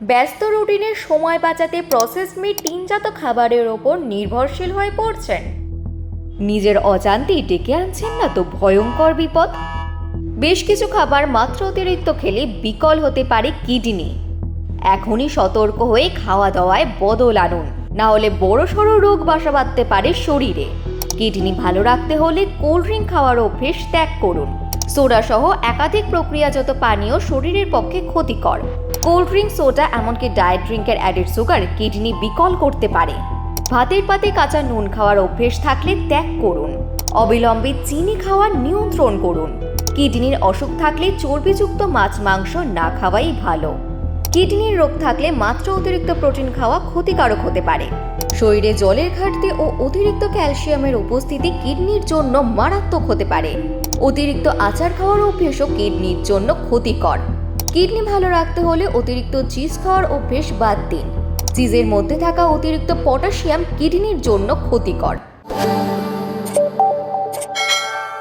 ব্যস্ত রুটিনের সময় বাঁচাতে প্রসেস মিট টিনজাত খাবারের ওপর নির্ভরশীল হয়ে পড়ছেন। নিজের অজান্তেই ডেকে আনছেন না তো ভয়ঙ্কর বিপদ। বেশ কিছু খাবার মাত্র অতিরিক্ত খেলে বিকল হতে পারে কিডনি। এখনই সতর্ক হয়ে খাওয়া দাওয়ায় বদল আনুন, না হলে বড় সড়ো রোগ বাসা বাঁধতে পারে শরীরে। কিডনি ভালো রাখতে হলে কোল্ড ড্রিঙ্ক খাওয়ার অভ্যেস ত্যাগ করুন। সোডাসহ একাধিক প্রক্রিয়াজাত পানীয় শরীরের পক্ষে ক্ষতিকর। কোল্ড ড্রিঙ্ক সোডা এমনকি ডায়েট ড্রিঙ্কের অ্যাডেড সুগার কিডনি বিকল করতে পারে। ভাতের পাতে কাঁচা নুন খাওয়ার অভ্যেস থাকলে ত্যাগ করুন। অবিলম্বে চিনি খাওয়া নিয়ন্ত্রণ করুন। কিডনির অসুখ থাকলে চর্বিযুক্ত মাছ মাংস না খাওয়াই ভালো। কিডনির রোগ থাকলে মাত্র অতিরিক্ত প্রোটিন খাওয়া ক্ষতিকারক হতে পারে। শরীরে জলের ঘাটতি ও অতিরিক্ত ক্যালসিয়ামের উপস্থিতি কিডনির জন্য মারাত্মক হতে পারে। অতিরিক্ত আচার খাওয়ার অভ্যেসও কিডনির জন্য ক্ষতিকর। কিডনি ভালো রাখতে হলে অতিরিক্ত চিজ খাওয়ার অভ্যেস বাদ দিন। চিজের মধ্যে থাকা অতিরিক্ত পটাশিয়াম কিডনির জন্য ক্ষতিকর।